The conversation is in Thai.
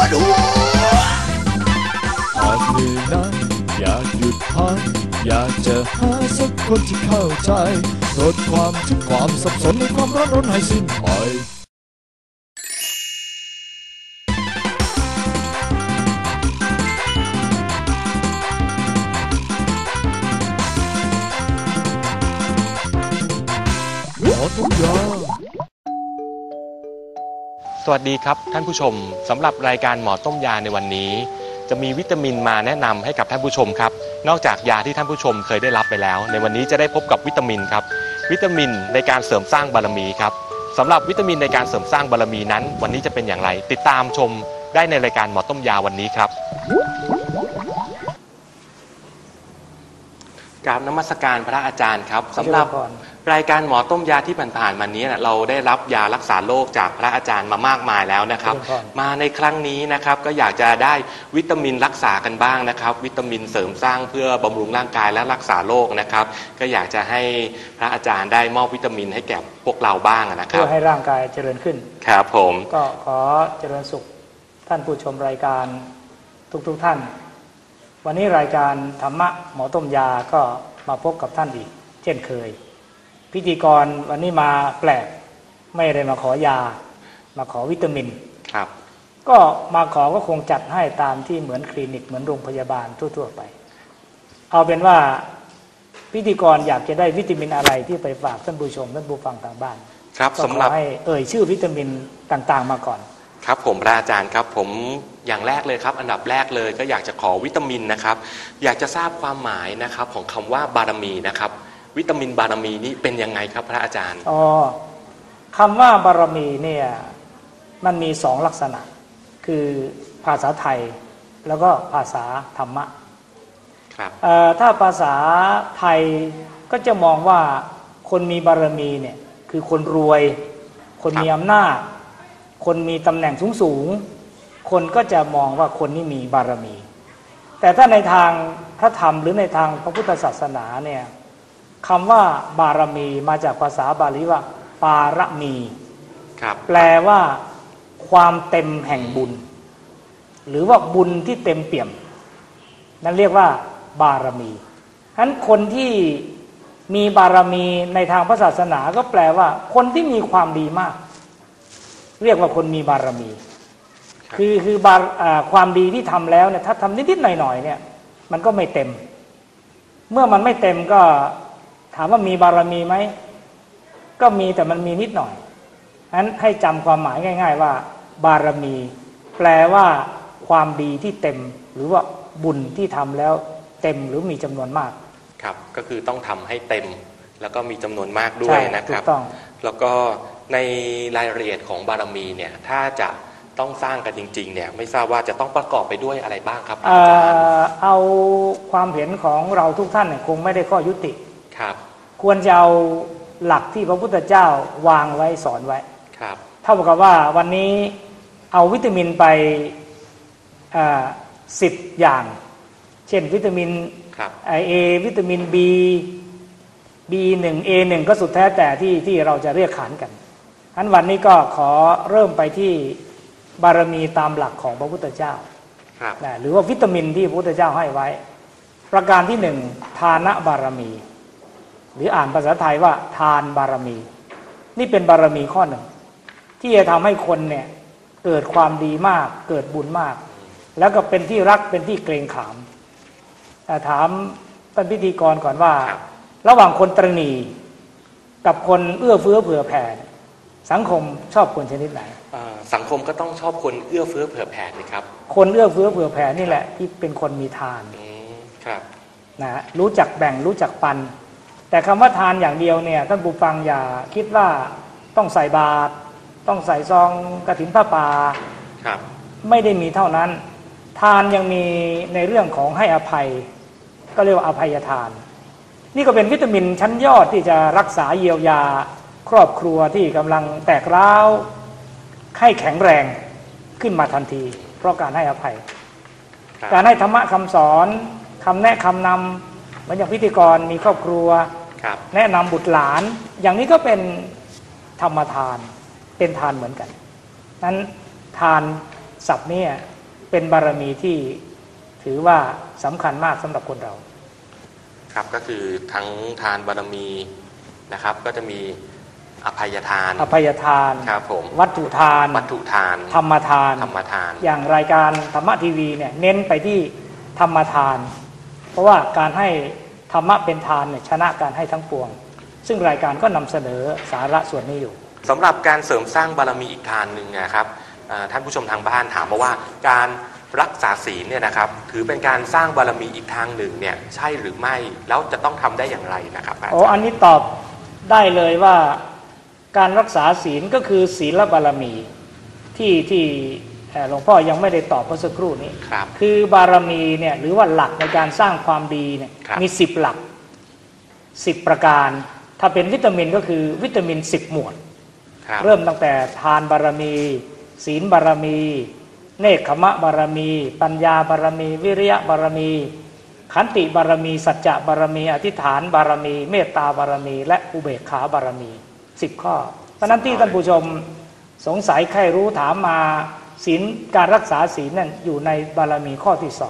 วดหัวหากเหนื่อยนั้นอยากหยุดพักอยากจะหาสักคนที่เข้าใจลดความทุกข์ความสับสนในความร้อนรนให้สิ้นไปหมอทุกอยาง สวัสดีครับท่านผู้ชมสำหรับรายการหมอต้มยาในวันนี้ จะมีวิตามินมาแนะนำให้กับท่านผู้ชมครับ นอกจากยาที่ท่านผู้ชมเคยได้รับไปแล้ว ในวันนี้จะได้พบกับวิตามินครับ วิตามินในการเสริมสร้างบารมีครับสำหรับวิตามินในการเสริมสร้างบารมีนั้น วันนี้จะเป็นอย่างไร ติดตามชมได้ในรายการหมอต้มยาวันนี้ครับ กราบนมัสการพระอาจารย์ครับสำหรับเชิญก่อนรายการหมอต้มยาที่ผ่านๆมานี้นะเราได้รับยารักษาโรคจากพระอาจารย์มามากมายแล้วนะครับเชิญก่อนมาในครั้งนี้นะครับก็อยากจะได้วิตามินรักษากันบ้างนะครับ วิตามินเสริมสร้างเพื่อบำรุงร่างกายและรักษาโรคนะครับ ก็อยากจะให้พระอาจารย์ได้มอบวิตามินให้แก่พวกเราบ้างนะครัเพื่บอให้ร่างกายเจริญขึ้นครับผมก็ขอเจริญสุขท่านผู้ชมรายการทุกๆทท่าน วันนี้รายการธรรมะหมอต้มยาก็มาพบกับท่านอีก เช่นเคย พิธีกรวันนี้มาแปลกไม่ได้มาขอยา มาขอวิตามินครับ ก็มาขอก็คงจัดให้ตามที่เหมือนคลินิกเหมือนโรงพยาบาลทั่ว ๆ ไป เอาเป็นว่าพิธีกรอยากจะได้วิตามินอะไรที่ไปฝากท่านผู้ชมท่านผู้ฟังทางบ้านครับก็สำหรับขอให้เอ่ยชื่อวิตามินต่างๆ มาก่อน ครับผมพระอาจารย์ครับผมอย่างแรกเลยครับ อันดับแรกเลยก็อยากจะขอวิตามินนะครับ อยากจะทราบความหมายนะครับของคำว่าบารมีนะครับ วิตามินบารมีนี้เป็นยังไงครับพระอาจารย์อ๋อคำว่าบารมีเนี่ยมันมีสองลักษณะ คือภาษาไทยแล้วก็ภาษาธรรมะครับเอ่อถ้าภาษาไทยก็จะมองว่าคนมีบารมีเนี่ยคือคนรวย คนมีอำนาจ คนมีตำแหน่งสูงสูงๆคนก็จะมองว่าคนนี้มีบารมี แต่ถ้าในทางพระธรรมหรือในทางพระพุทธศาสนาเนี่ยคำว่าบารมีมาจากภาษาบาลีว่า ปารมีครับแปลว่าความเต็มแห่งบุญ หรือว่าบุญที่เต็มเปี่ยม นั่นเรียกว่า บารมีฉะนั้นคนที่มีบารมีในทางพระศาสนาก็แปลว่า คนที่มีความดีมาก เรียกว่าคนมีบารมีครับคือคือบารอ่าความดีที่ทำแล้วเนี่ยถ้าทำนิดๆหน่อยๆเนี่ย มันก็ไม่เต็ม เมื่อมันไม่เต็มก็ถามว่ามีบารมีไหมก็มีแต่มันมีนิดหน่อยฉะนั้นให้จำความหมายง่าย ๆ ว่า บารมี แปลว่า ความดีที่เต็ม หรือว่าบุญที่ทำแล้วเต็มหรือมีจำนวนมาก ครับ ก็คือต้องทำให้เต็ม แล้วก็มีจำนวนมากด้วใช่ยนะคถูรับกต้องแล้วก็ ในรายละเอียดของบารมีเนี่ยถ้าจะต้องสร้างกันจริงๆเนี่ยไม่ทราบว่าจะต้องประกอบไปด้วยอะไรบ้างครับเอ่อาจารย์อเอาความเห็นของเราทุกท่านเนี่ยคงไม่ได้ข้อยุติครับ ควรจะเอาหลักที่พระพุทธเจ้าวางไว้สอนไว้ครับเท่ากับว่าวันนี้เอาวิตามินไปสิบอย่าง เช่นวิตามินครับเอวิตามิน B B หนึ่ง A หนึ่งก็สุดแท้แต่ที่ที่เราจะเรียกขานกัน อันวันนี้ก็ขอเริ่มไปที่บารมีตามหลักของพระพุทธเจ้าครับนะหรือว่าวิตามินที่พระพุทธเจ้าให้ไว้ ประการที่หนึ่งทานบารมี หรืออ่านภาษาไทยว่า ทานบารมี นี่เป็นบารมีข้อหนึ่ง ที่จะทำให้คนเนี่ยเกิดความดีมาก เกิดบุญมาก แล้วก็เป็นที่รักเป็นที่เกรงขามแต่ถามท่านพิธีกรก่อนว่าครับระหว่างคนตรณีกับคนเอื้อเฟื้อเผื่อแผ่เนี่ย สังคมชอบคนชนิดไหนเอ่อสังคมก็ต้องชอบคนเอื้อเฟื้อเผื่อแผ่สิครับ คนเอื้อเฟื้อเผื่อแผ่นี่แหละ ที่เป็นคนมีทานอืมครับนะฮะรู้จักแบ่งรู้จักปัน แต่คำว่าทานอย่างเดียวเนี่ยท่านผู้ฟังอย่าคิดว่าต้องใส่บาตรต้องใส่ซองกระถินผ้าป่าครับ ไม่ได้มีเท่านั้น ทานยังมีในเรื่องของให้อภัย ก็เรียกว่าอภัยทาน นี่ก็เป็นวิตามินชั้นยอดที่จะรักษาเยียวยา ครอบครัวที่กำลังแตกร้าวให้แข็งแรงขึ้นมาทันที เพราะการให้อภัยครับการให้ธรรมะคำสอนคำแนะคำนำเหมือนอย่างพิธีกรมีครอบครัวครับแนะนำบุตรหลาน อย่างนี้ก็เป็นธรรมทาน เป็นทานเหมือนกัน นั้นทานศัพท์เนี้เป็นบารมีที่ถือว่าสำคัญมากสำหรับคนเราครับก็คือทั้งทานบารมีนะครับ ก็จะมี อภัยทาน อภัยทานครับผมวัตถุทาน วัตถุทาน ธรรมทาน ธรรมทาน อย่างรายการธรรมะทีวีเนี่ยเน้นไปที่ธรรมทาน เพราะว่าการให้ธรรมะเป็นทานเนี่ยชนะการให้ทั้งปวง ซึ่งรายการก็นำเสนอสาระส่วนนี้อยู่สำหรับการเสริมสร้างบารมีอีกทานหนึ่งนะครับเอ่อท่านผู้ชมทางบ้านถามมาว่าการรักษาศีลเนี่ยนะครับถือเป็นการสร้างบารมีอีกทางหนึ่งเนี่ยใช่หรือไม่แล้วจะต้องทำได้อย่างไรนะครับอาจารย์โอ้อันนี้ตอบได้เลยว่า การรักษาศีลก็คือศีลบารมี ที่ที่เอ่อหลวงพ่อยังไม่ได้ตอบเมื่อสักครู่นี้ครับคือบารมีเนี่ยหรือว่าหลักในการสร้างความดีเนี่ยครับมีสิบหลักสิบประการ ถ้าเป็นวิตามินก็คือวิตามินสิบหมวดครับเริ่มตั้งแต่ทานบารมี ศีลบารมี เนคขมะบารมี ปัญญาบารมี วิริยะบารมี ขันติบารมี สัจจะบารมี อธิษฐานบารมี เมตตาบารมี และอุเบกขาบารมี สิบข้อ เพราะฉะนั้นที่ท่านผู้ชมสงสัยใครรู้ถามมาศีลการรักษาศีลนั่นอยู่ในบารมีข้อที่สอง